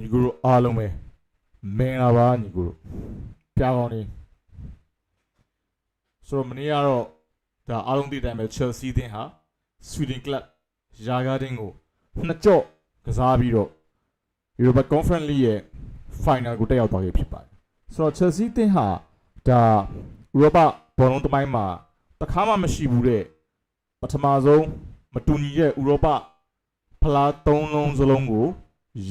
ညီကိုတို့အားလုံးပဲမင်္ဂလာပါညီကိုတို့ပြားကောင်းနေဆိုတော့မနေ့ကတော့ဒါအားလုံးသိတဲ့အတိုင်းပဲ Chelsea အသင်းဟာ Sweden Club ယာဂါဒင်းကိုနှစ်ကြော့ကစားပြီးတော့ Europa Conference League ရဲ့ final ကိုတက်ရောက်သွားခဲ့ဖြစ်ပါတယ်ဆိုတော့ Chelsea အသင်းဟာဒါ Europa ဘောလုံးတမိုင်းမှာတစ်ခါမှမရှိဘူးတဲ့ပထမဆုံးမတူညီတဲ့ Europa ဖလား၃လုံးစလုံးကို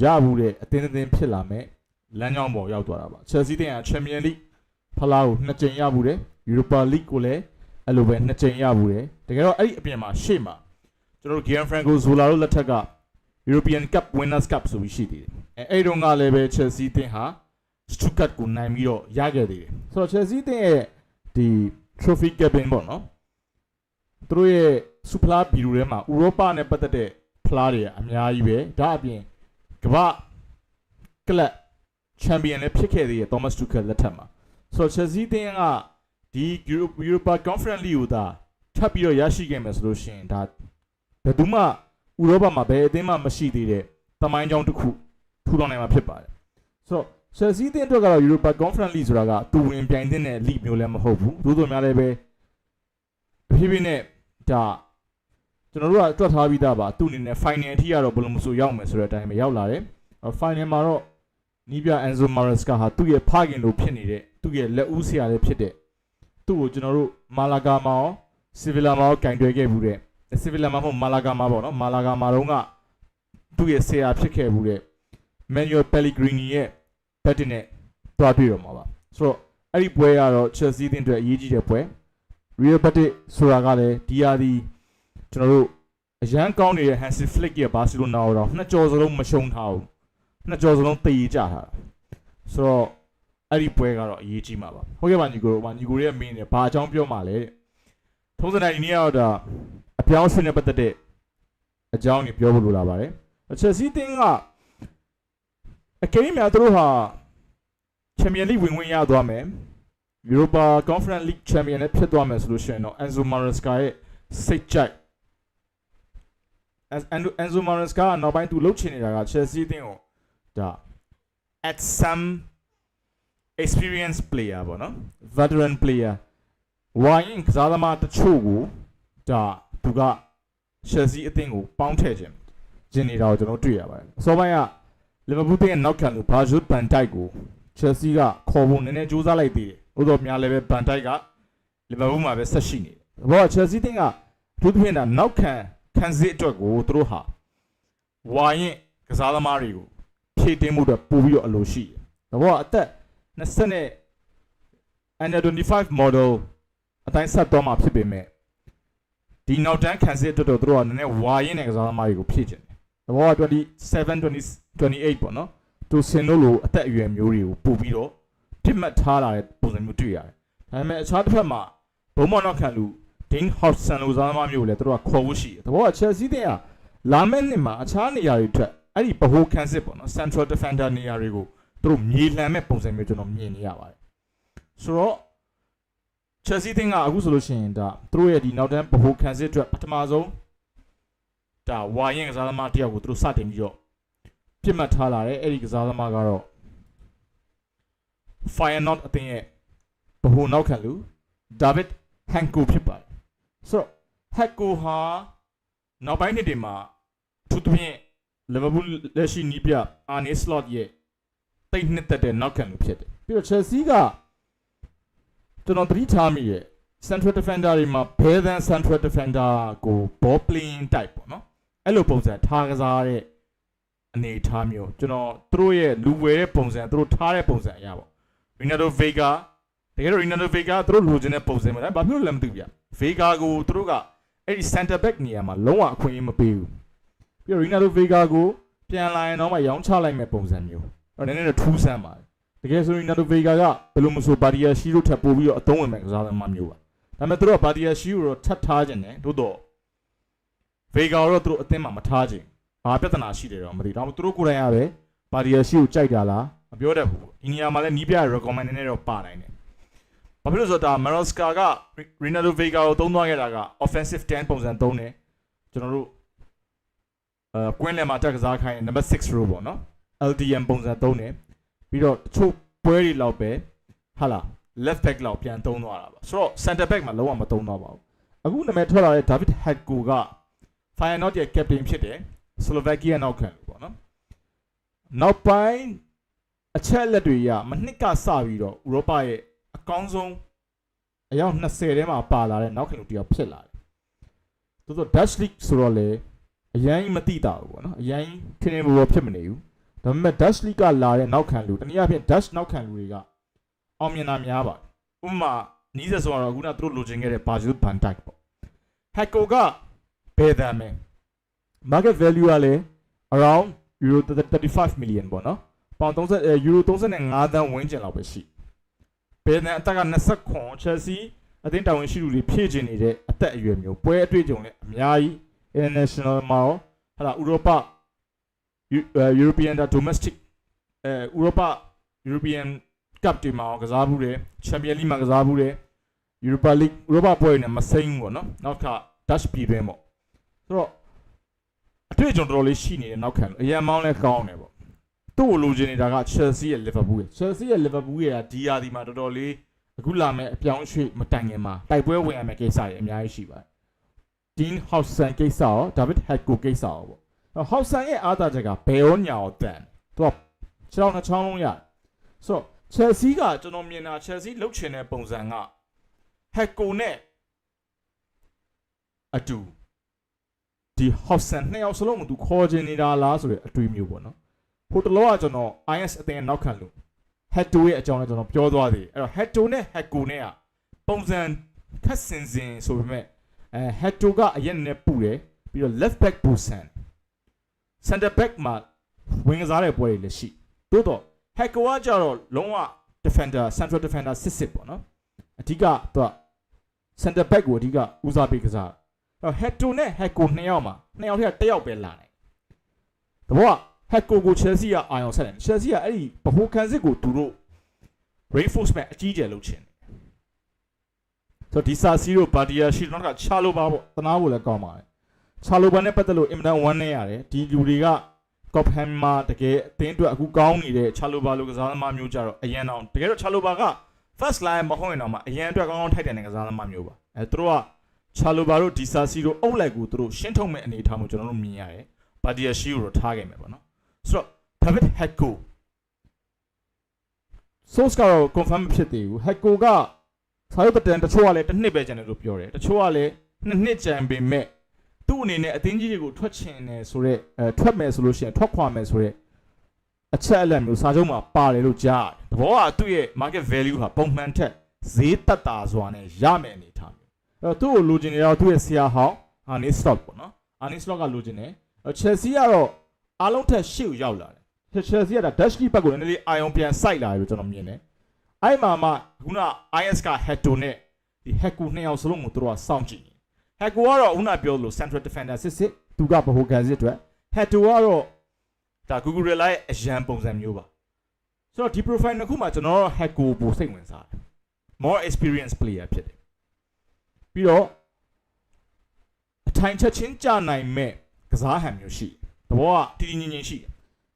ရဘူးတဲ့အတင်းအတင်းဖြစ်လာမဲ့လမ်းကြောင်းပေါ်ရောက်သွားတာပါ။ Chelsea တင်က Champions League ဖလားကိုနှစ်ကြိမ်ရဘူးတယ်။ Europa League ကိုလည်းအဲ့လိုပဲနှစ်ကြိမ်ရဘူးတယ်။တကယ်တော့အဲ့ဒီအပြင်မှာရှေ့မှာကျွန်တော်တို့ Gianfranco Zola တို့လက်ထက်က European Cup Winners' Cup ဆိုပြီးရှိသေးတယ်။အဲအဲ့တုန်းကလည်းပဲ Chelsea တင်ဟာ Stuttgart ကိုနိုင်ပြီးတော့ရခဲ့သေးတယ်။ဆိုတော့ Chelsea တင်ရဲ့ဒီ Trophy Cabin ပေါ့နော်။သူတို့ရဲ့စူဖလားဘီလူထဲမှာဥရောပနဲ့ပတ်သက်တဲ့ဖလားတွေကအများကြီးပဲ။ဒါအပြင် ကမ္ဘာကလပ်ချန်ပီယံလည်းဖြစ်ခဲ့သေးတယ် Thomas Tuchel လက်ထက်မှာဆိုတော့ Chelsea တင်းကဒီ Euro- Europa Conference League ကိုသာထပ်ပြီးတော့ရရှိခဲ့မယ်ဆိုလို့ရှိရင်ဒါဘယ်သူမှဥရောပမှာဘယ်အသင်းမှမရှိသေးတဲ့တမိုင်းကြောင်းတစ်ခုထူထောင်နိုင်မှာဖြစ်ပါတယ်ဆိုတော့ Chelsea တင်းအတွက်ကတော့ Europa Conference League ဆိုတာကသူဝင်ပြိုင်တဲ့ league မျိုးလည်းမဟုတ်ဘူးသို့တော်များလည်းပဲအဖြစ်ဖြစ်နဲ့ဒါ ကျွန်တော်တို့ကတွက်ထားပြီးသားပါသူ့အနေနဲ့ final အထိကတော့ဘယ်လိုမှမဆိုရောက်မယ်ဆိုတဲ့အတိုင်းပဲရောက်လာတယ်။ final မှာတော့နီးပြ Enzo Maresca ဟာသူ့ရဲ့ဖခင်လိုဖြစ်နေတဲ့သူ့ရဲ့လက်ဦးဆရာလေးဖြစ်တဲ့သူ့ကိုကျွန်တော်တို့မာလာဂါမှာရောဆီဗီလာမှာရောကင်တွယ်ခဲ့ဘူးတဲ့ဆီဗီလာမှာမဟုတ်မာလာဂါမှာပေါ့နော်မာလာဂါမှာတော့ကသူ့ရဲ့ဆရာဖြစ်ခဲ့ဘူးတဲ့ Manuel Pellegrini ရဲ့ဘက်တင်နဲ့တွားတွေ့တော့မှာပါဆိုတော့အဲ့ဒီပွဲကတော့ Chelsea အသင်းအတွက်အရေးကြီးတဲ့ပွဲ Real Betis ဆိုတာကလည်းဒီဟာဒီ ကျွန်တော်တို့အရန်ကောင်းနေတဲ့ Hansi Flick ရဲ့ဘာစီလိုနာကိုတော့နှစ်ကြော်စလုံးမရှုံးထားဘူးနှစ်ကြော်စလုံးတေးကြထားတာဆိုတော့အဲ့ဒီပွဲကတော့အရေးကြီးမှာပါဟုတ်ကဲ့ပါညီကိုတို့ပါညီကိုရဲ့မင်းနဲ့ဘာအကြောင်းပြောမှာလဲတဲ့ထုံးစံတိုင်းဒီနေ့ကတော့ဒါအပြောင်းအရွှေ့နဲ့ပတ်သက်တဲ့အကြောင်းတွေပြောဖို့လိုလာပါတယ်ချက်စီတင်းကအကယ်၍များသူတို့ဟာ Champions League ဝင်ဝင်ရသွားမယ် Europa Conference League Champion လည်းဖြစ်သွားမယ်ဆိုလို့ရှိရင်တော့ Enzo Maresca ရဲ့စိတ်ကြိုက် Enzo Enzo Maresca ကနောက်ပိုင်းသူလှုပ်ချင်နေတာက Chelsea အသင်းကိုဒါ at some experience player ပေါ့နော် veteran player ဝိုင်းကစားသမားတချို့ကိုဒါသူက Chelsea အသင်းကိုပေါင်းထည့်ခြင်းကျင်နေတာကိုကျွန်တော်တွေ့ရပါတယ်အစောပိုင်းက Liverpool အသင်းရဲ့နောက်ခံလူ Virgil van Dijk ကို Chelsea ကခေါ်ဖို့နည်းနည်းစူးစမ်းလိုက်သေးတယ်။ဥသောများလည်းပဲ van Dijk က Liverpool မှာပဲဆက်ရှိနေတယ်။ဘောက Chelsea တင်းကအထူးသဖြင့်ဒါနောက်ခံ ခံစစ်အတွက်ကိုသူတို့ဟာဝါရင်ကစားသမားတွေကိုဖြည့်တင်းမှုအတွက်ပို့ပြီးတော့အလိုရှိတယ်။ဒါဘောကအသက်20နဲ့ under 25 model အတိုင်းဆက်သွားမှာဖြစ်ပေမဲ့ဒီနောက်တန်းခံစစ်အတွက်တော့သူတို့ကနည်းနည်းဝါရင်တဲ့ကစားသမားတွေကိုဖြည့်ချင်တယ်။ဒါဘောက27 20 28ပေါ့နော်။သူစင်တို့လိုအသက်အရွယ်မျိုးတွေကိုပို့ပြီးတော့ပြစ်မှတ်ထားလာတဲ့ပုံစံမျိုးတွေ့ရတယ်။ဒါပေမဲ့အခြားတစ်ဖက်မှာဘုံမော်နောက်ခံလူ Dean Hodgson လိုစားသမားမျိုးကိုလည်းသူတို့ကခေါ်ဖို့ရှိတယ်။တဘောက Chelsea တဲ့ကလာမယ့်နှစ်မှာအခြားနေရာတွေအတွက်အဲ့ဒီဗဟိုခံစစ်ပေါ့နော် Central Defender နေရာတွေကိုသူတို့မြေလှန်မဲ့ပုံစံမျိုးကျွန်တော်မြင်နေရပါတယ်။ဆိုတော့ Chelsea တင်ကအခုဆိုလို့ရှိရင်ဒါသူတို့ရဲ့ဒီနောက်တန်းဗဟိုခံစစ်အတွက်ပထမဆုံးဒါဝါရင်ကစားသမားတယောက်ကိုသူတို့စတင်ပြီးတော့ပြစ်မှတ်ထားလာတယ်အဲ့ဒီကစားသမားကတော့ Fire Not အသင်းရဲ့ဗဟိုနောက်ခံလူ David Hanko ဖြစ်ပါတယ် ဆိုတော့ Hanko ဟာနောက်ပိုင်းနှစ်တွေမှာအထူးသဖြင့် Liverpool လက်ရှိနီးပြ Arne Slot ရဲ့တိတ်နှစ်သက်တဲ့နောက်ခံလူဖြစ်တယ်ပြီးတော့ Chelsea ကကျွန်တော်သတိထားမိရဲ့ Central Defender တွေမှာ better than Central Defender ကို ball playing type ပေါ့နော်အဲ့လိုပုံစံထားကစားတဲ့အနေအထားမျိုးကျွန်တော်သူတို့ရဲ့လူဝဲတဲ့ပုံစံသူတို့ထားတဲ့ပုံစံအရာပေါ့ Ronaldo Vega တကယ်တော့ Ronaldo Vega သူတို့လိုချင်တဲ့ပုံစံပဲဒါဘာဖြစ်လို့လဲမသိဘူးဗျ Vega ကိုသူတို့ကအဲ့ဒီ center back နေရာမှာလုံးဝအခွင့်အရေးမပေးဘူးပြီးတော့ Ronaldo Vega ကိုပြန်လာရင်တော့မှရောင်းချလိုက်မဲ့ပုံစံမျိုးအဲ့တော့နည်းနည်းတော့ထူးဆန်းပါတယ်တကယ်ဆိုရင် Ronaldo Vega ကဘယ်လိုမဆို Badia Shi တို့ထပ်ပို့ပြီးတော့အသုံးဝင်မဲ့ကစားသမားမျိုးပါဒါပေမဲ့သူတို့က Badia Shi ကိုတော့ထပ်ထားခြင်းတယ်တိုးတော့ Vega ကိုတော့သူတို့အသင်းမှာမထားခြင်းဘာပြဿနာရှိတယ်တော့မသိဘူးဒါပေမဲ့သူတို့ကိုယ်တိုင်ကပဲ Badia Shi ကိုကြိုက်တာလားမပြောတတ်ဘူးဒီနေရာမှာလည်းနီးပြ recommend နေတော့ပါနိုင်တယ် ဘာဖြစ်လို့ဆိုတော့ဒါ Maroska က Ronaldo Vega ကိုသုံးသွားခဲ့တာက offensive 10ပုံစံသုံးတယ်ကျွန်တော်တို့အဲကွင်းလယ်မှာတက်ကစားခိုင်း number 6 row ပေါ့နော် LDM ပုံစံသုံးတယ်ပြီးတော့တချို့ပွဲတွေလောက်ပဲဟာလား left back လောက်ပြန်သုံးသွားတာပါဆိုတော့ center back မှာလုံးဝမသုံးတော့ပါဘူးအခုနာမည်ထွက်လာတဲ့ David Hatko က Feyenoord ရဲ့ captain ဖြစ်တယ် Slovakia နောက်ခံလို့ပေါ့နော်နောက်ပိုင်းအချက်အလက်တွေရမနှစ်ကစပြီးတော့ဥရောပရဲ့ အကောင်းဆုံးအယောက်20ထဲမှာပါလာတဲ့နောက်ခံလူတစ်ယောက်ဖြစ်လာတယ်တိုးတော့ Dutch League ဆိုတော့လေအရင်မတိတာဘူးပေါ့နော်အရင်ထင်ထင်ပေါ်ပေါ်ဖြစ်မနေဘူးဒါပေမဲ့ Dutch League ကလာတဲ့နောက်ခံလူတနည်းအားဖြင့် Dutch နောက်ခံလူတွေကအောင်မြင်တာများပါတယ်ဥပမာနီးစက်ဆိုတော့ခုနကသူတို့လိုချင်ခဲ့တဲ့ Virgil van Dijk ပေါ့ Hacko ကဘယ်တမ်းမဲ market value ကလည်း around euro 35 million ပေါ့နော်ပေါင်30အဲ euro 35သန်းဝန်းကျင်လောက်ပဲရှိ ဘယ်တမ်းအသက်က29 Chelsea အသင်းတာဝန်ရှိသူတွေဖြည့်ကျင်နေတဲ့အသက်အရွယ်မျိုးပွဲအတွေ့အကြုံလည်းအများကြီး international မှာရောဟာလာဥရောပ Eu- အဲ European ဒါ domestic အဲဥရောပ European Cup တွေမှာရောကစားဘူးတယ် Champions League မှာကစားဘူးတယ် Europa League ဥရောပပွဲတွေနဲ့မစိမ့်ဘူးပေါ့နော်နောက်က Dutch ပြည်တွင်းပေါ့ဆိုတော့အတွေ့အကြုံတော်တော်လေးရှိနေတယ်နောက်ခံလို့အရင်မောင်းလဲကောင်းတယ်ပေါ့ သူ့ကိုလိုချင်နေတာက Chelsea ရဲ့ Liverpool ရဲ့ Chelsea ရဲ့ Liverpool ရဲ့ဒီယာဒီမှာတော်တော်လေးအခုလာမဲ့အပြောင်းအရွှေ့မတိုင်ခင်မှာတိုက်ပွဲဝင်ရမယ့်ကိစ္စတွေအများကြီးရှိပါတယ် Dean Howson ကိစ္စရော David Hecko ကိစ္စရောပေါ့အဲ့ Howson ရဲ့အားသာချက်ကဘယ်ရောညာရောတန်သူကခြေထောက်နှချောင်းလုံးရတယ်ဆိုတော့ Chelsea ကကျွန်တော်မြင်တာ Chelsea လုတ်ချင်တဲ့ပုံစံက Hecko နဲ့အတူဒီ Howson နှစ်ယောက်စလုံးကသူခေါ်ချင်နေတာလားဆိုတဲ့အတွေးမျိုးပေါ့နော် ဟိုတလောကကျွန်တော် IS အတင်းနောက်ခံလို့ Hetto ရဲ့အကြောင်းလည်းကျွန်တော်ပြောသွားသေးတယ်အဲ့တော့ Hetto နဲ့ Hecko နဲ့ကပုံစံခက်စင်စင်ဆိုပေမဲ့အဲ Hetto ကအရင်နဲ့ပူတယ်ပြီးတော့ left back ပူဆန် center back မှာဝင်ကစားတဲ့ပွဲတွေလည်းရှိတိုးတော့ Hecko ကကြတော့လုံးဝ defender central defender စစ်စစ်ပေါ့နော်အဓိကသူက center back ကိုအဓိကဦးစားပေးကစားအဲ့တော့ Hetto နဲ့ Hecko နှစ်ယောက်မှာနှစ်ယောက်ထက်တစ်ယောက်ပဲလာနိုင်တဘောက Hecko ကို Chelsea ကအာရုံဆက်တယ် Chelsea ကအဲ့ဒီဗဟိုခံစစ်ကိုသူတို့ reinforcement အကြီးကျယ်လုပ်ချင်တယ်ဆိုတော့ဒီစာစီတို့ဘာဒီယာရှိတော့ကချာလိုပါပေါ့တနာဖို့လည်းကောင်းပါတယ်ချာလိုပါနဲ့ပတ်သက်လို့အင်မတန်ဝမ်းနေရတယ်ဒီလူတွေကကော့ဟမ်မှာတကယ်အသင်းအတွက်အခုကောင်းနေတဲ့ချာလိုပါလိုကစားသမားမျိုးကြတော့အရန်တော့တကယ်တော့ချာလိုပါက first line မဟုတ်ရင်တော့မှအရန်အတွက်ကောင်းကောင်းထိုက်တယ်တဲ့ကစားသမားမျိုးပါအဲသူတို့ကချာလိုပါတို့ဒီစာစီတို့အုပ်လိုက်ကိုသူတို့ရှင်းထုတ်မဲ့အနေအထားမျိုးကျွန်တော်တို့မြင်ရတယ်ဘာဒီယာရှိကိုတော့ထားခဲ့မယ်ပေါ့နော် ဆိုတော့ David Hecko source ကတော့ confirm မဖြစ်သေးဘူး Hecko ကစာရုပ်တန်တချို့ကလည်းတစ်နှစ်ပဲကျန်တယ်လို့ပြောတယ်တချို့ကလည်းနှစ်နှစ်ကျန်ပေမဲ့သူ့အနေနဲ့အသင်းကြီးတွေကိုထွက်ချင်တယ်ဆိုတော့အဲထွက်မယ်ဆိုလို့ရှိရင်ထွက်ခွာမယ်ဆိုတော့အချက်အလက်မျိုးစာချုပ်မှာပါတယ်လို့ကြားတယ်တဘောကသူ့ရဲ့ market value ဟာပုံမှန်ထက်ဈေးတက်တာစွာနဲ့ရမယ်အနေထားမျိုးအဲ့တော့သူ့ကိုလိုချင်နေတော့သူ့ရဲ့ဆရာဟောင်းအာနီစတော့ပေါ့နော်အာနီစတော့ကလိုချင်တယ်အဲ့ Chelsea ကတော့ အားလုံးထက်ရှေ့ကိုရောက်လာတယ် Chelsea ကဒါ Dutch League ဘက်ကိုနည်းနည်းလေးအာယုံပြန်စိုက်လာတယ်လို့ကျွန်တော်မြင်တယ်အဲ့မှာမှခုန IS က Hetto နဲ့ဒီ Hecko နှစ်ယောက်စလုံးကိုသူတို့ကစောင့်ကြည့်နေ Hecko ကတော့ခုနပြောလို့ central defender စစ်စစ်သူကဗဟိုခံစစ်အတွက် Hetto ကတော့ဒါ Google ရဲ့အရန်ပုံစံမျိုးပါဆိုတော့ဒီ profile နှစ်ခုမှာကျွန်တော်တို့ Hecko ပိုစိတ်ဝင်စားတယ် more experience player ဖြစ်တယ်ပြီးတော့အထိုင်ချက်ချင်းကြာနိုင်မဲ့ကစားဟန်မျိုးရှိတယ် တဘောကတည်တည်ငြိမ်ငြိမ်ရှိတယ်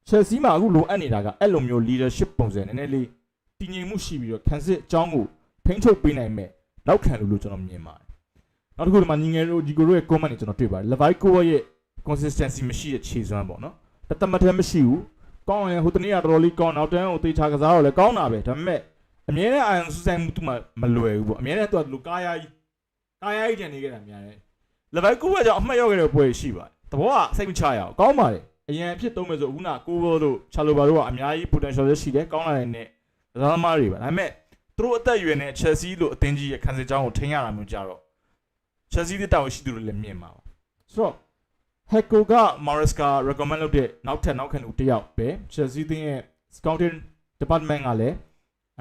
Chelsea မှာအခုလိုအပ်နေတာကအဲ့လိုမျိုး leadership ပုံစံနည်းနည်းလေးတည်ငြိမ်မှုရှိပြီးတော့ခံစစ်အကြောင်းကိုထိန်းချုပ်ပေးနိုင်မဲ့နောက်ခံလို့လို့ကျွန်တော်မြင်ပါတယ်။နောက်တစ်ခုဒီမှာညီငယ်တို့ဒီကိုတို့ရဲ့ comment တွေကျွန်တော်တွေ့ပါတယ်။ Levi Core ရဲ့ consistency မရှိတဲ့ခြေစွမ်းပေါ့နော်။တသက်မတမ်းမရှိဘူး။ကောင်းရင်ဟိုတနေ့ကတော်တော်လေးကောင်းနောက်တန်းကိုတေချာကစားတော့လည်းကောင်းတာပဲဒါပေမဲ့အမြဲတမ်းအာရုံစူးစိုက်မှုသူ့မှာမလွယ်ဘူးပေါ့။အမြဲတမ်းသူကလူကားယာကြီးကားယာကြီးတန်နေခဲ့တာများတယ်။ Levi Core ကြောင့်အမှတ်ရောက်ခဲ့တဲ့ပွဲရှိပါတယ်။ တဘောကစိတ်မချရအောင်ကောင်းပါတယ်။အရင်အဖြစ်သုံးမယ်ဆိုခုနကိုဘောတို့ချာလိုဘာတို့ကအများကြီး potential ရှိတယ်ကောင်းလာတဲ့နဲ့ကစားသမားတွေပါဒါပေမဲ့သူတို့အသက်အရွယ်နဲ့ Chelsea လို့အသင်းကြီးရဲ့ခံစစ်ကြောင်းကိုထိန်းရတာမျိုးကြတော့ Chelsea တဲ့တာဝန်ရှိသူတွေလည်းမြင်ပါပါဆိုတော့ Hecko က Maresca recommend လုပ်တဲ့နောက်ထပ်နောက်ခံလူတစ်ယောက်ပဲ Chelsea တင်းရဲ့ scouting department ကလည်း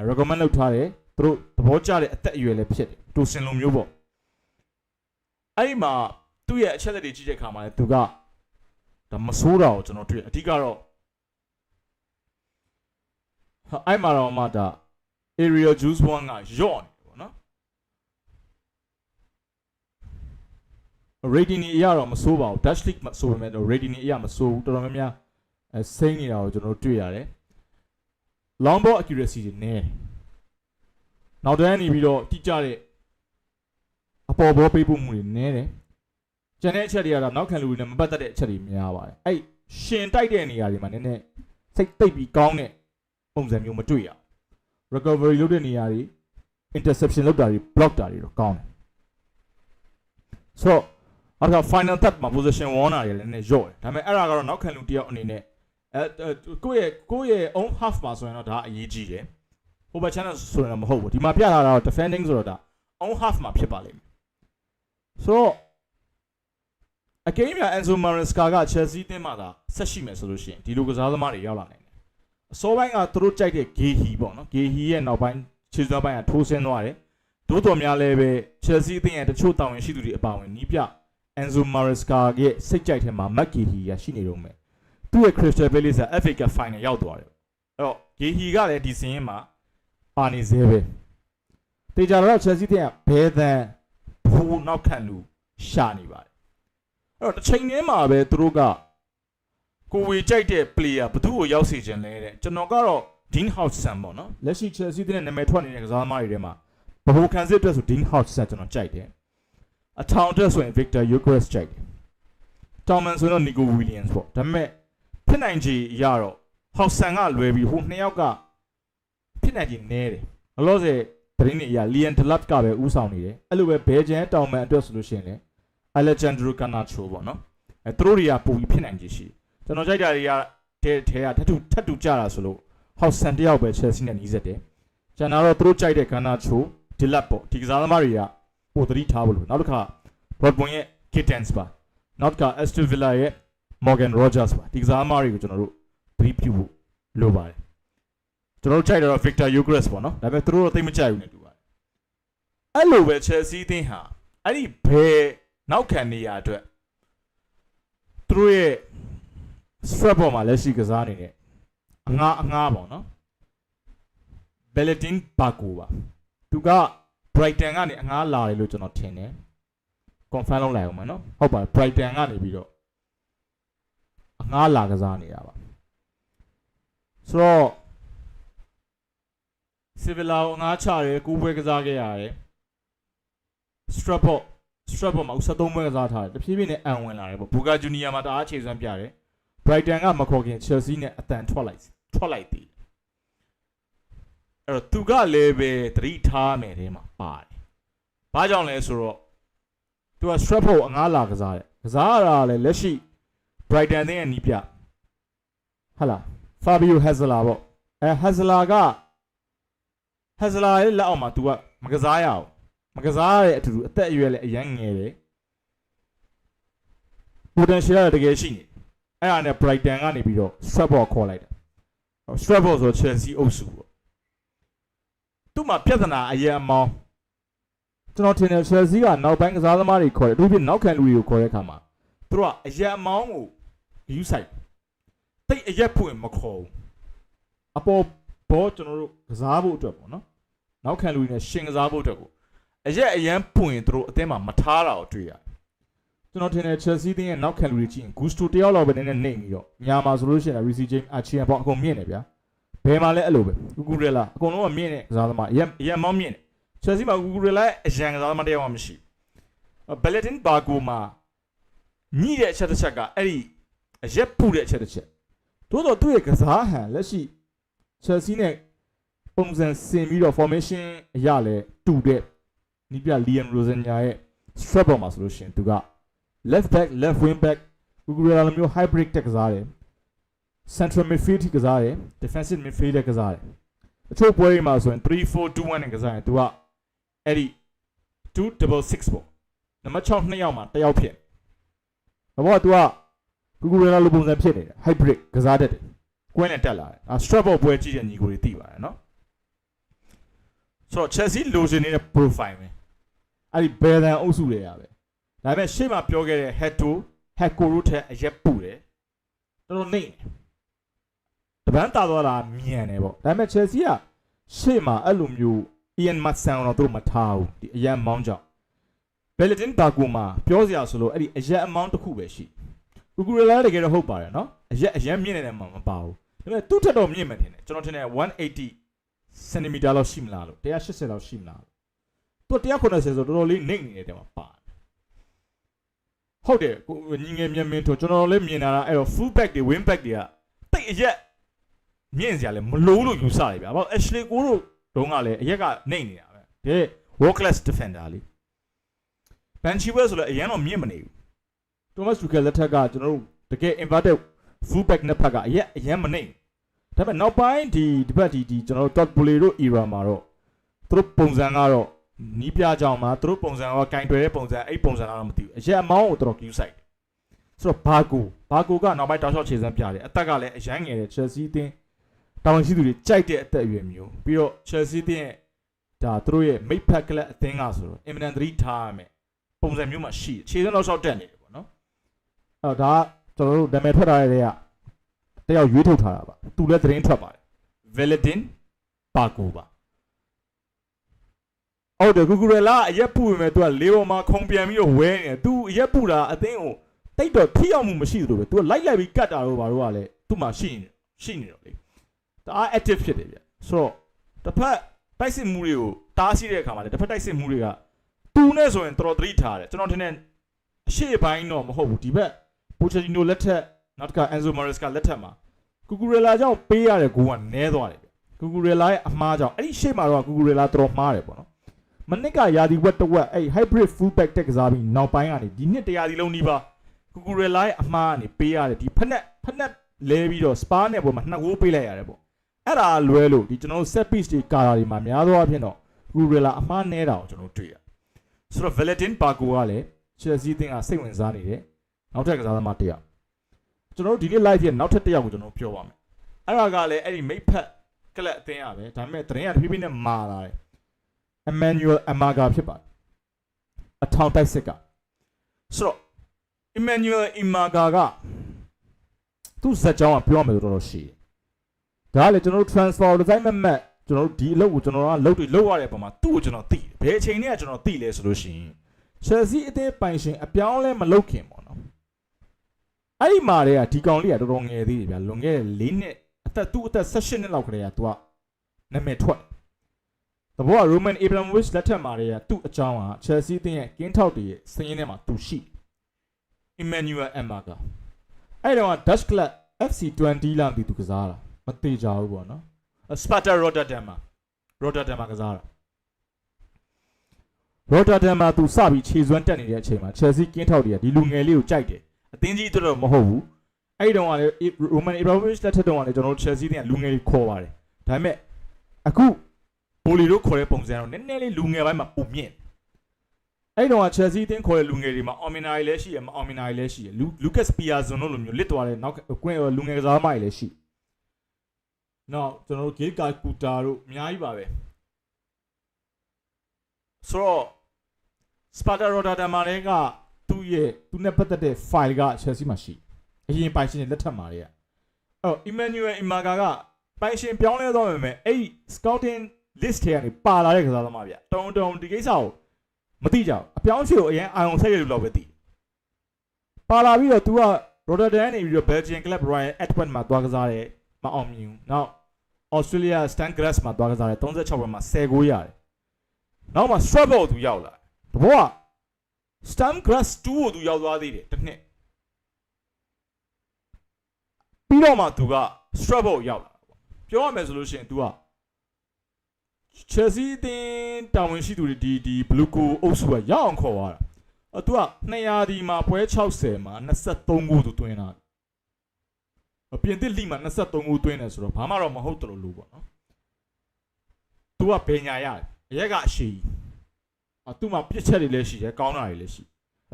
recommend လုပ်ထားတယ်သူတို့သဘောကျတဲ့အသက်အရွယ်လည်းဖြစ်တယ်တူစင်လိုမျိုးပေါ့အဲ့ဒီမှာ သူ့ရဲ့အချက်လက်တွေကြည့်တဲ့အခါမှာလည်းသူကဒါမဆိုးတာကိုကျွန်တော်တွေ့အဓိကတော့ဟာအဲ့မှာတော့မှဒါ area juice one ကယော့နေတယ်ပေါ့နော် rating နေအရတော့မဆိုးပါဘူး dash league မဆိုးပေမဲ့ rating နေအရမဆိုးဘူးတော်တော်များများအဲစိမ့်နေတာကိုကျွန်တော်တို့တွေ့ရတယ် long ball accuracy တွေနည်းတယ်နောက်တန်းနေပြီးတော့တိကျတဲ့အပေါ်ဘောပေးဖို့မှုတွေနည်းတယ် ကျန်တဲ့အချက်တွေကတော့နောက်ခံလူတွေနဲ့မပတ်သက်တဲ့အချက်တွေများပါတယ်အဲ့ရှင်တိုက်တဲ့နေရာတွေမှာနည်းနည်းစိတ်တိတ်ပြီးကောင်းတဲ့ပုံစံမျိုးမတွေ့ရဘူး recovery လုပ်တဲ့နေရာတွေ interception လုပ်တာတွေ block တာတွေတော့ကောင်းတယ်ဆိုတော့အောက်က final third မှာ position warner တွေလည်းနည်းနည်းညော့တယ်ဒါပေမဲ့အဲ့ဒါကတော့နောက်ခံလူတစ်ယောက်အနေနဲ့အဲကိုယ့်ရဲ့ကိုယ့်ရဲ့ own half မှာဆိုရင်တော့ဒါအရေးကြီးတယ်ဟိုဘက် channel ဆိုရင်တော့မဟုတ်ဘူးဒီမှာပြလာတာတော့ defending ဆိုတော့ဒါ own half မှာဖြစ်ပါလိမ့်မယ်ဆိုတော့ အကင်းမြ Enzo Maresca က Chelsea တင်းမှာသာဆက်ရှိမယ်ဆိုလို့ရှိရင်ဒီလိုကစားသမားတွေရောက်လာနိုင်တယ်အစောပိုင်းကသူတို့ကြိုက်တဲ့ Gehi ပေါ့နော် Gehi ရဲ့နောက်ပိုင်းခြေစွမ်းပိုင်းကထိုးဆင်းသွားတယ်သို့တော်များလည်းပဲ Chelsea အသင်းရဲ့တချို့တာဝန်ရှိသူတွေအပါအဝင်နီးပြ Enzo Maresca ရဲ့စိတ်ကြိုက်ထဲမှာ Matt Gehi ရရှိနေတော့မယ်သူ့ရဲ့ Crystal Palace က FA Cup Final ရောက်သွားတယ်အဲ့တော့ Gehi ကလည်းဒီစင်းရင်မှာပါနေသေးပဲတေချာတော့ Chelsea တင်းကဘဲသန်ဘူနောက်ခံလူရှာနေပါတယ် အဲ့တော့တစ်ချိန်တည်းမှာပဲသူတို့ကကိုဝေကြိုက်တဲ့ player ဘသူ့ကိုရောက်စေခြင်းလဲတဲ့ကျွန်တော်ကတော့ Dean Hodgson ပေါ့နော်လက်ရှိ Chelsea တင်းရဲ့နာမည်ထွက်နေတဲ့ကစားသမားတွေထဲမှာဘဘိုခံစစ်အတွက်ဆို Dean Hodgson ကျွန်တော်ကြိုက်တယ်အထောင်အတွက်ဆိုရင် Victor Gyokeres ကြိုက်တယ်တောင်မန်ဆိုရင်တော့ Nico Williams ပေါ့ဒါပေမဲ့ဖြစ်နိုင်ခြေရတော့ Hodgson ကလွယ်ပြီးဟိုနှစ်ယောက်ကဖြစ်နိုင်ခြေနည်းတယ်အလို့စေသတင်းတွေအရ Liam Delap ကပဲဥဆောင်နေတယ်အဲ့လိုပဲဘယ်ကျန်တောင်မန်အတွက်ဆိုလို့ရှိရင်လည်း Alejandro Garnacho ပေါ့နော်အဲသူတို့တွေကပုံပြီးဖြစ်နိုင်ခြေရှိတယ်ကျွန်တော်ကြိုက်တာတွေကတဲထဲကထပ်တူထပ်တူကြတာဆိုလို့ Hodgson တယောက်ပဲ Chelsea နဲ့နီးစပ်တယ်ကျန်တာတော့သူတို့ကြိုက်တဲ့ Garnacho Delap ပေါ့ဒီကစားသမားတွေကပိုသတိထားဖို့လို့နောက်တစ်ခါ Broadbone ရဲ့ Kittens ပါနောက်က Aston Villa ရဲ့ Morgan Rogers ပါဒီကစားသမားတွေကိုကျွန်တော်တို့သတိပြုဖို့လိုပါတယ်ကျွန်တော်တို့ကြိုက်တာတော့ Victor Gyokeres ပေါ့နော်ဒါပေမဲ့သူတို့တော့သိမကြိုက်ဘူးနဲ့တူပါတယ်အဲ့လိုပဲ Chelsea အသင်းဟာအဲ့ဒီဘယ် နောက်ခံနေရအတွက်သူတို့ရဲ့ strap ပေါ်မှာလက်ရှိကစားနေတဲ့အငှားအငှားပေါ့နော် Belletin Baku ပါသူက Brighton ကနေအငှားလာတယ်လို့ကျွန်တော်ထင်တယ် confirm လုပ်လိုက်အောင်မယ်နော်ဟုတ်ပါ Brighton ကနေပြီးတော့အငှားလာကစားနေတာပါဆိုတော့ Sevilla ကိုအငှားချတယ်ကူပွဲကစားခဲ့ရတယ် Strapot Strapot မှာ73ပွဲကစားထားတယ်တဖြည်းဖြည်းနဲ့အံဝင်လာတယ်ပေါ့ Boca Junior မှာတအားခြေစွမ်းပြတယ် Brighton ကမခေါ်ခင် Chelsea နဲ့အတန်ထွက်လိုက်ထွက်လိုက်သေးတယ်အဲ့တော့သူကလည်းပဲသတိထားမယ်ထဲမှာပါတယ်။ဘာကြောင့်လဲဆိုတော့သူက Stratford ကိုအငားလာကစားတယ်။ကစားရတာလည်းလက်ရှိ Brighton တဲ့နီးပြဟာလား Fabio Hazela ပေါ့အဲ Hazela က Hazela ရဲ့လက်အောက်မှာ तू ကမကစားရအောင် မကစားရတဲ့အတူတူအသက်အရွယ်လည်းအရန်ငယ်တယ် potential ကတကယ်ရှိနေအဲ့ဒါနဲ့ Brighton ကနေပြီးတော့ Stratford ခေါ်လိုက်တာ Stratford ဆို Chelsea အုပ်စုပေါ့သူ့မှာပြဿနာအရင်အမောင်းကျွန်တော်ထင်တယ် Chelsea ကနောက်ပိုင်းကစားသမားတွေခေါ်တယ်အထူးဖြင့်နောက်ခံလူတွေကိုခေါ်တဲ့အခါမှာသူတို့ကအရင်အမောင်းကိုယူဆိုင်တိတ်အရက်ဖွင့်မခေါ်ဘူးအပေါ်ဘောကျွန်တော်တို့ကစားဖို့အတွက်ပေါ့နော်နောက်ခံလူတွေနဲ့ရှင်ကစားဖို့အတွက်ကို အရက်အရန်ပွင့်သူတို့အသင်းမှာမထားတာကိုတွေ့ရတယ်ကျွန်တော်ထင်တယ် Chelsea တင်းရဲ့နောက်ခံလူတွေကြည့်ရင် Gusto တယောက်လောက်ပဲနည်းနည်းနှိမ့်ပြီးတော့ညာမှာဆိုလို့ရှိရင် Reece James Archie ပေါ့အကုန်မြင့်နေဗျာဘယ်မှာလဲအဲ့လိုပဲကူကူရဲလာအကုန်လုံးကမြင့်နေကစားသမားအရက်အရက်မောင်းမြင့်နေ Chelsea မှာကူကူရဲလာအရန်ကစားသမားတယောက်မှမရှိဘူး Belletin Bago မှာညှိတဲ့အချက်တစ်ချက်ကအဲ့ဒီအရက်ပူတဲ့အချက်တစ်ချက်သို့တော့သူ့ရဲ့ကစားဟန်လက်ရှိ Chelsea နဲ့ပုံစံဆင်ပြီးတော့ formation အရလဲတူတဲ့ နီးပြ Liam Rosenja ရဲ့ strap ပေါ်မှာဆိုလို့ရှိရင်သူက left back left wing back ကူကူရဲလာလိုမျိုး hybrid တက်ကစားတယ် central midfield ထိကစားတယ် defensive midfield လည်းကစားတယ်အချို့ပွဲတွေမှာဆိုရင်3-4-2-1နဲ့ကစားရင်သူကအဲ့ဒီ2-6-6ပေါ့နံပါတ်6နှစ်ယောက်မှာတစ်ယောက်ဖြစ်ဘာလို့ तू ကကူကူရဲလာလိုပုံစံဖြစ်နေတယ် hybrid ကစားတတ်တယ်ကွင်းနဲ့တက်လာတယ်အာ strap ပေါ်ပွဲကြည့်တဲ့ညီကိုတွေသိပါတယ်နော်ဆိုတော့ Chelsea လိုချင်နေတဲ့ profile ပဲ အဲ့ဒီဘယ်တန်အုပ်စုတွေရပဲဒါပေမဲ့ရှေ့မှာပြောခဲ့တဲ့ head to head ကိုရိုထက်အရက်ပူတယ်တော်တော်နေတယ်တပန်းတာသွားတာမြန်တယ်ပေါ့ဒါပေမဲ့ Chelsea ကရှေ့မှာအဲ့လိုမျိုး Ian Mason တော့သူတို့မထားဘူးဒီအရက်မောင်းကြောင့် Belletin Baku မှာပြောစရာဆိုလို့အဲ့ဒီအရက်အမောင်းတစ်ခုပဲရှိကူကူရလာတကယ်တော့ဟုတ်ပါတယ်နော်အရက်အရက်မြင့်နေတယ်မှာမပါဘူးဒါပေမဲ့သူ့ထက်တော့မြင့်မှထင်တယ်ကျွန်တော်ထင်တယ်180 cm လောက်ရှိမလားလို့180လောက်ရှိမလားလို့ သူ190ဆိုတော်တော်လေးနှိမ့်နေတဲ့တဲမှာပါတယ်ဟုတ်တယ်ကိုညီငယ်မြတ်မင်းတို့ကျွန်တော်လည်းမြင်လာတာအဲ့တော့ full back တွေ wing back တွေကတိတ်အရက်မြင့်စရာလည်းမလို့လို့ယူဆတယ်ဗျာဘာလို့ Ashley ကိုတို့တုန်းကလည်းအရက်ကနှိမ့်နေတာပဲဒီ world class defender လေး Benchiwell ဆိုလည်းအရင်တော့မြင့်မနေဘူး Thomas Tuchel လက်ထက်ကကျွန်တော်တို့တကယ် inverted full back နှစ်ဖက်ကအရက်အရင်မနေဘူးဒါပေမဲ့နောက်ပိုင်းဒီဒီဘက်ဒီဒီကျွန်တော်တို့ top bully တို့ era မှာတော့သူတို့ပုံစံကတော့ နီးပြကြောင်မှာသူတို့ပုံစံကကင်တွယ်တဲ့ပုံစံအဲ့ပုံစံကတော့မသိဘူးအရက်အမောင်းကိုတော်တော် cue side ဆိုတော့ဘာကိုဘာကိုကနောက်ပိုင်းတောက်လျှောက်ခြေစမ်းပြတယ်အသက်ကလည်းအရန်ငယ်တဲ့ Chelsea အသင်းတာဝန်ရှိသူတွေကြိုက်တဲ့အသက်အရွယ်မျိုးပြီးတော့ Chelsea အသင်းရဲ့ဒါသူတို့ရဲ့မိတ်ဖက်ကလပ်အသင်းကဆိုတော့ imminent 3ထားရမယ်ပုံစံမျိုးမှရှိတယ်ခြေစမ်းတော့လျှောက်တက်နေတယ်ပေါ့နော်အဲ့တော့ဒါကကျွန်တော်တို့နာမည်ထွက်ထားတဲ့တည်းကတယောက်ရွေးထုတ်ထားတာပါသူလည်းသတင်းထွက်ပါတယ် Valentin Paco ပါ ဟုတ်တယ်ကူကူရလာအရက်ပူပေမဲ့ तू ကလေးပေါ်မှာခုံပြန်ပြီးတော့ဝဲနေတယ် तू အရက်ပူတာအသင်းကိုတိတ်တော့ထိရောက်မှုမရှိသလိုပဲ तू ကလိုက်လိုက်ပြီးကတ်တာတော့ဘာလို့ကလဲသူ့မှာရှိနေရှိနေတော့လေတအား active ဖြစ်တယ်ဗျဆိုတော့တစ်ဖက်တိုက်စစ်မှုတွေကိုတားဆီးတဲ့အခါမှာလေတစ်ဖက်တိုက်စစ်မှုတွေကသူနဲ့ဆိုရင်တော်တော်သတိထားတယ်ကျွန်တော်ထင်တယ်အရှိပိုင်းတော့မဟုတ်ဘူးဒီဘက်ပိုချာဂျီနိုလက်ထက်နောက်တစ်ခါအန်ဇိုမာရက်စ်ကလက်ထက်မှာကူကူရလာကြောင့်ပေးရတဲ့ဂိုးကနည်းသွားတယ်ဗျကူကူရလာရဲ့အမှားကြောင့်အဲ့ဒီရှေ့မှာတော့ကူကူရလာတော်တော်မှားတယ်ပေါ့နော် မနစ်ကယာဒီဝက်တစ်ဝက်အဲ့ hybrid full back တက်ကစားပြီးနောက်ပိုင်းကနေဒီနှစ်တရာဒီလုံးနီးပါကူကူရလာရဲ့အမှားကနေပေးရတယ်ဒီဖက်နဲ့ဖက်နဲ့လဲပြီးတော့ spa နဲ့ပေါ်မှာနှစ်ကိုးပေးလိုက်ရတယ်ပေါ့အဲ့ဒါလွဲလို့ဒီကျွန်တော်တို့ set piece တွေကာတာတွေမှာများသောအားဖြင့်တော့ကူကူရလာအမှားနဲတာကိုကျွန်တော်တို့တွေ့ရဆိုတော့ Valentin Paco ကလည်း Chelsea တင်ကစိတ်ဝင်စားနေတယ်နောက်ထပ်ကစားသမားတစ်ယောက်ကျွန်တော်တို့ဒီနေ့ live ရဲ့နောက်ထပ်တစ်ယောက်ကိုကျွန်တော်တို့ပြောပါမယ်အဲ့ဒါကလည်းအဲ့ဒီမိတ်ဖက်ကလပ်အသင်းရပဲဒါပေမဲ့သတင်းရတဖြည်းဖြည်းနဲ့မာလာတယ် Emmanuel Amaga ဖြစ်ပါတယ်အထောင်တိုက်စစ်ကဆိုတော့ Emmanuel Amaga ကသူ့ဇက်ကြောင်းကပြောရမယ်ဆိုတော့ရှိတယ်ဒါကလေကျွန်တော်တို့ transfer design မမတ်ကျွန်တော်တို့ဒီအလုပ်ကိုကျွန်တော်ကလုပ်တွေလုပ်ရတဲ့ပုံမှာသူ့ကိုကျွန်တော်သိတယ်ဘယ်အချိန်နဲ့ကျွန်တော်သိလဲဆိုလို့ရှိရင် Chelsea အသင်းပိုင်ရှင်အပြောင်းလဲမလုပ်ခင်ပေါ့နော်အဲ့ဒီမှာတည်းကဒီကောင်လေးကတော်တော်ငယ်သေးတယ်ဗျာလွန်ခဲ့တဲ့၄နှစ်အသက်သူ့အသက်18နှစ်လောက်ကလေးကသူကနာမည်ထွက်။ တဘောက Roman Abramovich လက်ထက်မှာတည်းကသူ့အကြောင်းက Chelsea အသင်းရဲ့ကင်းထောက်တွေရဲ့စရင်းထဲမှာသူရှိတယ်။ Emmanuel Amaga အဲ့တော့ Dutch Club FC20 လာပြီးသူကစားတာမသေးကြဘူးပေါ့နော်။ Sparta Rotterdam မှာ Rotterdam မှာကစားတာ။ Rotterdam မှာသူစပြီးခြေစွမ်းတက်နေတဲ့အချိန်မှာ Chelsea ကင်းထောက်တွေကဒီလူငယ်လေးကိုကြိုက်တယ်။အသင်းကြီးတော်တော်မဟုတ်ဘူး။အဲ့ဒီတော့ကလည်း Roman Abramovich လက်ထက်တုန်းကလည်းကျွန်တော်တို့ Chelsea တင်ကလူငယ်လေးခေါ်ပါတယ်။ဒါပေမဲ့အခု ဘိုလီတို့ခေါ်တဲ့ပုံစံတော့နည်းနည်းလေးလူငယ်ပိုင်းမှာပုံမြင့်အဲ့တော့ချယ်ဆီအသင်းခေါ်တဲ့လူငယ်တွေမှာအော်မီနာရီလည်းရှိရမအော်မီနာရီလည်းရှိရလူလူကက်စ်ပီယာဇွန်တို့လိုမျိုးလစ်သွားတဲ့နောက်ကွင်းလူငယ်ကစားသမားတွေလည်းရှိနောက်ကျွန်တော်တို့ဂေးကာကူတာတို့အများကြီးပါပဲဆိုတော့စပါတာရိုဒါတမ်မာတွေကသူ့ရဲ့သူနဲ့ပတ်သက်တဲ့ file က Chelsea မှာရှိအရင်ပိုင်ရှင်တွေလက်ထက်မှာတွေကအဲ့တော့ Emmanuel Imaga ကပိုင်ရှင်ပြောင်းလဲသွားမယ်မဲ့အဲ့ scouting list ထဲကနေပါလာတဲ့ကစားသမားဗျတုံတုံဒီကိစ္စကိုမသိကြဘူးအပြောင်းအရွှေ့ကိုအရင်အာရုံစိုက်ရလို့တော့ပဲသိပါလာပြီးတော့ तू က Rotterdam နေပြီးတော့ Belgian Club Royal Antwerp မှာသွားကစားတယ်မအောင်မြင်ဘူးနောက် Australia Stan Grass မှာသွားကစားတယ်36ပွဲမှာ10ဂိုးရတယ်နောက်မှာ Strasbourg သူရောက်လာတဘောက Stan Grass 2ကိုသူရောက်သွားသေးတယ်တစ်နှစ်ပြီးတော့မှသူက Strasbourg ရောက်လာပေါ့ပြောရမယ်ဆိုလို့ရှိရင် तू က Chelsea အသင်းတာဝန်ရှိသူတွေဒီဒီ Blue Co အုပ်စုကရအောင်ခေါ်သွားတာအတူက200ဒီမှာပွဲ60မှာ23ဂိုးသူသွင်းတာအပြင်သစ်လိမှာ23ဂိုးသွင်းတယ်ဆိုတော့ဘာမှတော့မဟုတ်တယ်လို့လို့ပေါ့နော်။ तू ကဘယ်ညာရတယ်အရက်ကအရှိကြီးအတူမှာပြစ်ချက်တွေလည်းရှိတယ်ကောင်းတာတွေလည်းရှိ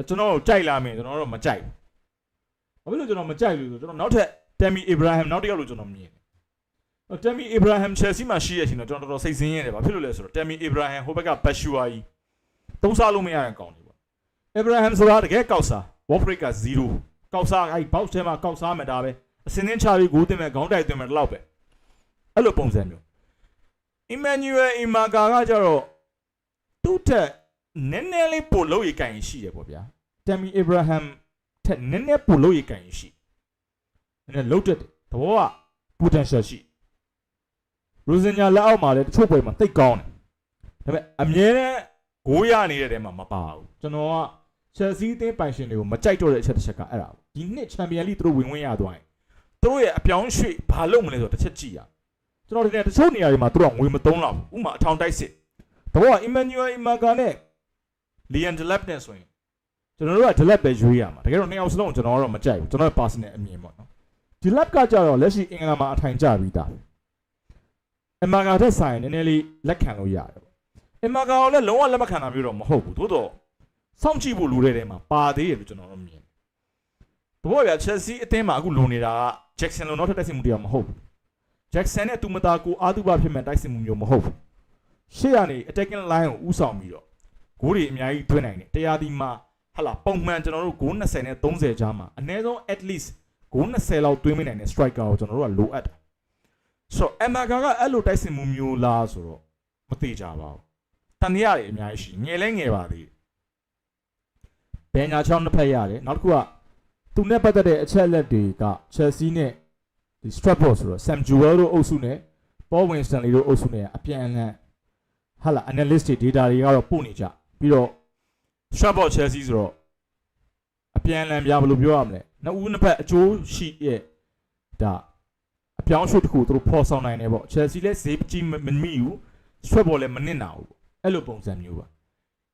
အကျွန်တော်တို့ကြိုက်လာမယ်ကျွန်တော်တို့မကြိုက်ဘူး။ဘာဖြစ်လို့ကျွန်တော်မကြိုက်လို့ဆိုတော့ကျွန်တော်နောက်ထပ် Tammy Abraham နောက်တစ်ယောက်လို့ကျွန်တော်မြင် တယ်။ Tammy Abraham Chelsea မှာရှိရရှင်တော့ကျွန်တော်တော်တော်စိတ်ဆင်းရဲတယ်ဘာဖြစ်လို့လဲဆိုတော့ Tammy Abraham ဟိုဘက်က Bashua ကြီးသုံးစားလို့မရတဲ့ကောင်တွေပေါ့ Abraham ဆိုတာတကယ်ကောက်စား Warfrake က0ကောက်စားအဲ့ box ထဲမှာကောက်စားမှတာပဲအစင်းင်းချပြီးဂိုးတင်မဲ့ခေါင်းတိုက်တင်မဲ့တော့ပဲအဲ့လိုပုံစံမျိုး Emmanuel Imaga ကကြတော့သူ့ထက်နည်းနည်းလေးပိုလို့ရကင်ရှိတယ်ပေါ့ဗျာ Tammy Abraham ထထက်နည်းနည်းပိုလို့ရကန်ရရှိနည်းနည်းလုံးတက်တယ်သဘောက potential ရှိ ရူဇင်ညာလက်အောက်မှာလည်းတချို့ပွဲမှာတိတ်ကောင်းတယ်ဒါပေမဲ့အမြဲတမ်းဂိုးရနေတဲ့တဲမှာမပါဘူးကျွန်တော်က Chelsea အသင်းပိုင်ရှင်တွေကိုမကြိုက်တော့တဲ့အချက်တစ်ချက်ကအဲ့ဒါပေါ့ဒီနှစ် Champions League သူတို့ဝင်ဝင်ရသွားရင်သူတို့ရဲ့အပြောင်းရွှေ့ဘာလုပ်မလဲဆိုတော့တစ်ချက်ကြည့်ရကျွန်တော်ဒီနေ့တချို့နေရာတွေမှာသူတို့ကငွေမသုံးတော့ဘူးဥပမာအထောင်တိုက်စစ်တဘောက Emmanuel Imaga နဲ့ Liam Delap နဲ့ဆိုရင်ကျွန်တော်တို့က Delap ပဲရွေးရမှာတကယ်တော့နှစ်ယောက်စလုံးကျွန်တော်ကတော့မကြိုက်ဘူးကျွန်တော်ရဲ့ personal အမြင်ပေါ့နော် Delap ကကြတော့လက်ရှိအင်္ဂလန်မှာအထိုင်ကျပြီးသား Imaga ထက်ဆိုင်နည်းနည်းလေးလက်ခံလို့ရတယ်ပေါ့ Imaga ကိုလည်းလုံးဝလက်မခံတာမျိုးတော့မဟုတ်ဘူးသို့တော့စောင့်ကြည့်ဖို့လူတဲ့ထဲမှာပါသေးတယ်လို့ကျွန်တော်တို့မြင်တယ်။ဘောပြ Chelsea အသင်းမှာအခုလုံနေတာက Jackson လုံးနောက်ထပ်တိုက်စစ်မှုတရားမဟုတ်ဘူး။ Jackson နဲ့သူမသားကိုအာသူဘဖြစ်မဲ့တိုက်စစ်မှုမျိုးမဟုတ်ဘူး။ရှေ့ကနေ attacking line ကိုဥဆောင်ပြီးတော့ဂိုးတွေအများကြီးသွင်းနိုင်တယ်။တရားဒီမှာဟလာပုံမှန်ကျွန်တော်တို့ဂိုး20နဲ့30ကြားမှာအနည်းဆုံး at least ဂိုး20လောက်သွင်းမိနိုင်တဲ့ striker ကိုကျွန်တော်တို့ကလိုအပ်တယ်။ ဆိုတော့ Emmaga ကအဲ့လိုတိုက်စစ်မှုမျိုးလားဆိုတော့မသိကြပါဘူး။တန်တရားတွေအများကြီးရှိငယ်လဲငယ်ပါသေးတယ်။ဘယ်ညာချောင်းတစ်ဖက်ရတယ်နောက်တစ်ခုကသူနဲ့ပတ်သက်တဲ့အချက်အလက်တွေက Chelsea နဲ့ဒီ Stratford ဆိုတော့ Sam Jewell တို့အုပ်စုနဲ့ Paul Winstonley တို့အုပ်စုနဲ့အပြန်အလှန်ဟာလာ analyst တွေ data တွေကတော့ပို့နေကြပြီးတော့ Stratford Chelsea ဆိုတော့အပြန်အလှန်ပြဘယ်လိုပြောရမလဲနှစ်ဦးနှစ်ဖက်အကျိုးရှိရဲ့ဒါအ ပြောင်းအရွှေ့တစ်ခုသူတို့ဖော်ဆောင်နိုင်တယ်ပေါ့ Chelsea လည်းဈေးကြီးမမမိဘူး Stratford လည်းမနစ်နာဘူးပေါ့အဲ့လိုပုံစံမျိုးပါ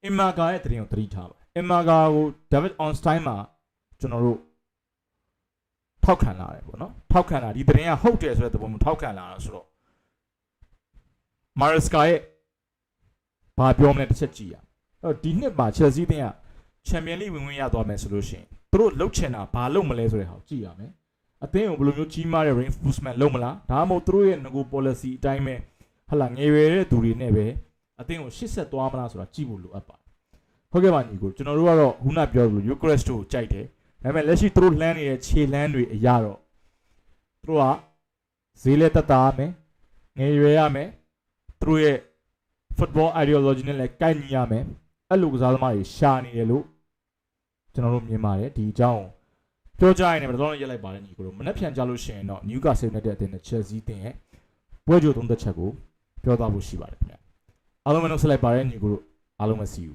Imaga ရဲ့တရင်ကိုသတိထားပါ Imaga ကို David Onstein မှာကျွန်တော်တို့ထောက်ခံလာတယ်ပေါ့နော်ထောက်ခံလာဒီတရင်ကဟုတ်တယ်ဆိုတဲ့သဘောမျိုးထောက်ခံလာတာဆိုတော့ Mariska ရဲ့ဘာပြောမလဲတစ်ချက်ကြည့်ရအဲ့တော့ဒီနှစ်မှာ Chelsea တင်းက Champions League ဝင်ဝင်ရသွားမယ်ဆိုလို့ရှိရင်သူတို့လှုပ်ချင်တာဘာလုပ်မလဲဆိုတဲ့ဟာကိုကြည့်ရမယ် အသင်းကိုဘယ်လိုမျိုးကြီးမားတဲ့ reinforcement လုပ်မလားဒါမှမဟုတ်သူတို့ရဲ့ nego policy အတိုင်းပဲဟလာငယ်ရွယ်တဲ့သူတွေနဲ့ပဲအသင်းကိုရှစ်ဆက်သွားမလားဆိုတာကြည့်ဖို့လိုအပ်ပါတယ်ဟုတ်ကဲ့ပါညီကိုကျွန်တော်တို့ကတော့ခုနပြောသလို Eucharist ကိုကြိုက်တယ်ဒါပေမဲ့လက်ရှိသူတို့လှမ်းနေတဲ့ခြေလှမ်းတွေအရတော့သူတို့ကဈေးလက်တက်တာရမယ်ငယ်ရွယ်ရမယ်သူတို့ရဲ့ football ideology နဲ့လည်းကိုက်ညီရမယ်အဲ့လိုကစားသမားတွေရှာနေတယ်လို့ကျွန်တော်တို့မြင်ပါတယ်ဒီအကြောင်းကို ပြောကြရင်လည်းဘယ်တော့ရက်လိုက်ပါတယ်ညီကိုတို့မနေ့ပြန်ကြလို့ရှိရင်တော့ Newcastle United အသင်းနဲ့ Chelsea အသင်းရဲ့ပွဲကြိုသုံးသက်ချက်ကိုပြောသားဖို့ရှိပါတယ်ခင်ဗျအားလုံးမနှုတ်ဆက်လိုက်ပါတယ်ညီကိုတို့အားလုံးပဲ see you